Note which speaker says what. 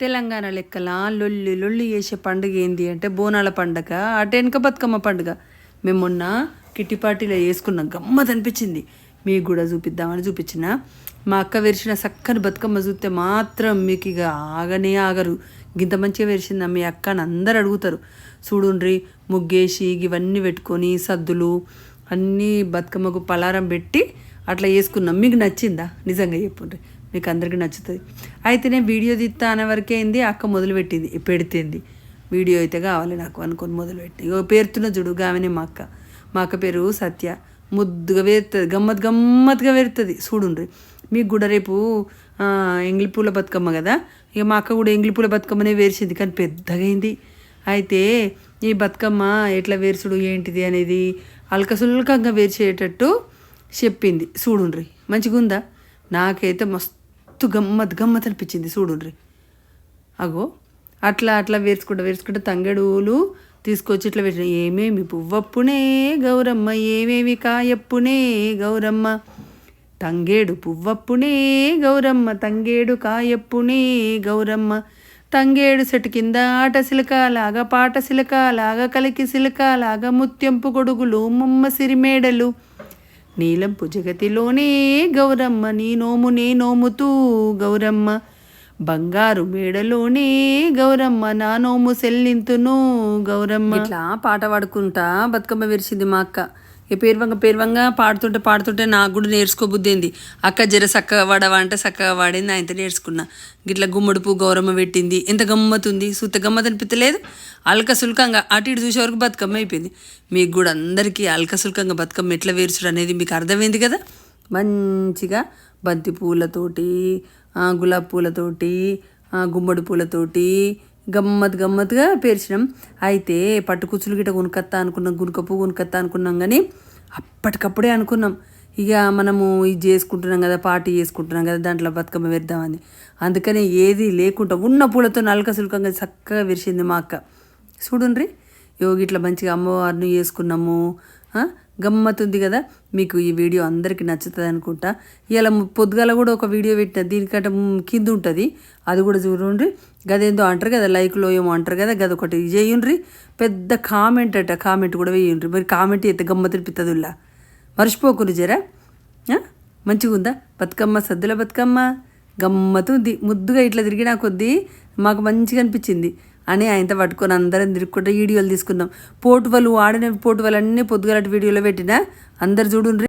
Speaker 1: తెలంగాణ లెక్కల లొల్లి లొల్లి చేసే పండుగ ఏంది అంటే బోనాల పండగ అటు వెనక బతుకమ్మ పండుగ. మేము మొన్న కిట్టి పార్టీలో వేసుకున్నాం గమ్మత్ అనిపించింది. మీకు కూడా చూపిద్దామని చూపించిన. మా అక్క వెరిచిన చక్కని బతుకమ్మ చూస్తే మాత్రం మీకు ఇక ఆగనే ఆగరు. గింత మంచిగా వెరిసిందా మీ అక్క అని అందరు అడుగుతారు. చూడుండ్రి ముగ్గేసి ఇవన్నీ పెట్టుకొని సద్దులు అన్నీ బతుకమ్మకు పలారం పెట్టి అట్లా వేసుకున్నాం మీకు నచ్చిందా? నిజంగా చెప్పుండ్రి. మీకు అందరికీ నచ్చుతుంది. అయితే నేను వీడియో తీస్తా అనే వరకే అయింది అక్క మొదలుపెట్టింది పెడితేంది. వీడియో అయితే కావాలి నాకు అనుకొని మొదలుపెట్టి. ఇగో పేరుతున్న చూడు గామెనే మా అక్క. మా అక్క పేరు సత్య. ముద్దుగా వేరుతుంది గమ్మత్ గమ్మత్తుగా వేరుతుంది చూడుండ్రి. మీకు కూడా రేపు ఎంగిలిపూల ఎంగిలి పూల బతుకమ్మ కదా? ఇక మా అక్క కూడా ఎంగిలి పూల బతుకమ్మనే వేర్చింది కానీ పెద్దగా అయింది అయితే ఈ బతుకమ్మ ఎట్లా వేర్చుడు ఏంటిది అనేది అల్కసుల్కంగా వేర్చేటట్టు చెప్పింది. చూడుండ్రి. మంచిగా ఉందా నాకైతే మస్తు గమ్మత్ గమ్మత్ అనిపించింది చూడుండ్రి అగో అట్లా అట్లా వేర్చుకుంటా వేర్చుకుంటా తంగెడువులు తీసుకొచ్చి ఇట్లా పెట్టిన. ఏమేమి పువ్వప్పునే గౌరమ్మ ఏమేమి కాయప్పునే గౌరమ్మ. తంగేడు పువ్వప్పునే గౌరమ్మ తంగేడు కాయప్పునే గౌరమ్మ. తంగేడు సెటు కింద ఆట సిలక లాగా పాట సిలక లాగా కలికి సిలక లాగా ముత్యంపు గొడుగులు ముమ్మ సిరిమేడలు. నీలంపు జగతిలోనే గౌరమ్మ నీ నోమునే నోముతూ గౌరమ్మ. బంగారు మేడలోనే గౌరమ్మ నా నోము సెల్లింతును గౌరమ్మ. ఇట్లా పాట పాడుకుంటా బతుకమ్మ విరిచింది మా అక్క. ఈ పేరువంగ పేరువంగ పాడుతుంటే పాడుతుంటే నాకు కూడా నేర్చుకోబుద్ధింది అక్క జర చక్కగా వాడవా అంటే చక్కగా వాడింది ఆయనతో నేర్చుకున్నా. గిట్ల గుమ్మడి పువ్వు గౌరమ్మ పెట్టింది. ఎంత గమ్మతుంది సూత గమ్మత్ అనిపించలేదు అల్క సుల్కంగా అటు ఇటు చూసే వరకు బతుకమ్మ అయిపోయింది. మీకు కూడా అందరికీ అల్క సుల్కంగా బతుకమ్మ ఎట్లా వేర్చుడు అనేది మీకు అర్థమైంది కదా? మంచిగా బంతి పూలతోటి గులాబీ పూలతోటి గుమ్మడి పూలతోటి గమ్మత్ గమ్మత్తుగా పేర్చినాం. అయితే పట్టు గిట గిట్ట కొనుకత్తా అనుకున్నాం గునుక పువ్వు కొనుకత్తా అనుకున్నాం కానీ అప్పటికప్పుడే అనుకున్నాం. ఇక మనము ఇది చేసుకుంటున్నాం కదా పార్టీ చేసుకుంటున్నాం కదా దాంట్లో బతుకమ్మ పెడదామని అందుకనే ఏది లేకుండా ఉన్న పూలతో నలక సులకంగా చక్కగా విరిచింది మా అక్క. చూడండి యోగి ఇట్లా మంచిగా అమ్మవారిని చేసుకున్నాము. ఆ, గమ్మత్తుంది కదా. మీకు ఈ వీడియో అందరికీ నచ్చుతుంది అనుకుంటా. ఇలా పొద్దుగాల కూడా ఒక వీడియో పెట్టిన దీనికంటే కింద ఉంటుంది. అది కూడా చూడండి. గదేందో అంటారు కదా లైక్లో ఏమో అంటారు కదా గది ఒకటి చేయండి పెద్ద కామెంట్ అట కామెంట్ కూడా వేయండి మరి కామెంట్ అయితే గమ్మతినిపిస్తుంది ఉల్లా. మర్చిపోకురు జరా మంచిగా ఉందా? బతుకమ్మ సద్దుల బతుకమ్మ. గమ్మతు ఉంది ముద్దుగా ఇట్లా తిరిగినా కొద్దీ మాకు మంచిగా అనిపించింది. అని ఆయనతో పట్టుకొని అందరం తిరుగుకుంటే వీడియోలు తీసుకుందాం. పోటువలు ఆడిన పోటువలు అన్నీ పొద్దుగలటి వీడియోలో పెట్టిన అందరు చూడుండ్రి.